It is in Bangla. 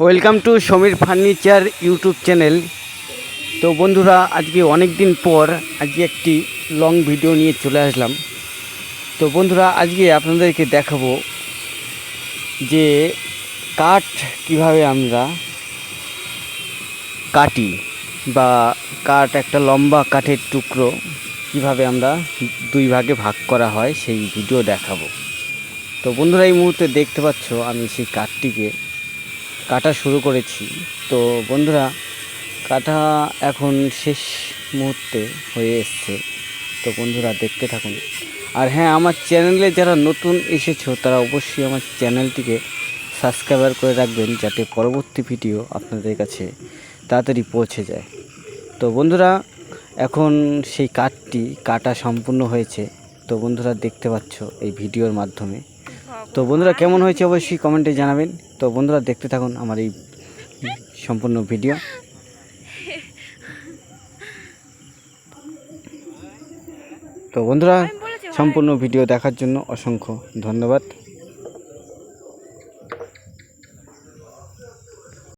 Welcome to Sameer furniture YouTube channel. তো বন্ধুরা, আজকে অনেক দিন পর আজকে একটি লং ভিডিও নিয়ে চলে আসলাম। তো বন্ধুরা, আজকে আপনাদেরকে দেখাবো যে কাঠ কীভাবে আমরা কাটি বা কাঠ একটা লম্বা কাঠের টুকরো কীভাবে আমরা দুই ভাগে ভাগ করা হয়, সেই ভিডিও দেখাবো। তো বন্ধুরা, এই মুহূর্তে দেখতে পাচ্ছ আমি সেই কাঠটিকে। কাটা শুরু করেছি। তো বন্ধুরা, কাটা এখন শেষ মুহূর্তে হয়ে এসছে। তো বন্ধুরা, দেখতে থাকুন। আর হ্যাঁ আমার চ্যানেলে যারা নতুন এসেছ, তারা অবশ্যই আমার চ্যানেলটিকে সাবস্ক্রাইবার করে রাখবেন, যাতে পরবর্তী ভিডিও আপনাদের কাছে তাড়াতাড়ি পৌঁছে যায়। তো বন্ধুরা, এখন সেই কাঠটি কাটা সম্পূর্ণ হয়েছে। তো বন্ধুরা, দেখতে পাচ্ছ এই ভিডিওর মাধ্যমে। তো বন্ধুরা কেমন হয়েছে অবশ্যই কমেন্টে জানাবেন। তো বন্ধুরা দেখতে থাকুন আমার এই সম্পূর্ণ ভিডিও তো বন্ধুরা সম্পূর্ণ ভিডিও দেখার জন্য অসংখ্য ধন্যবাদ।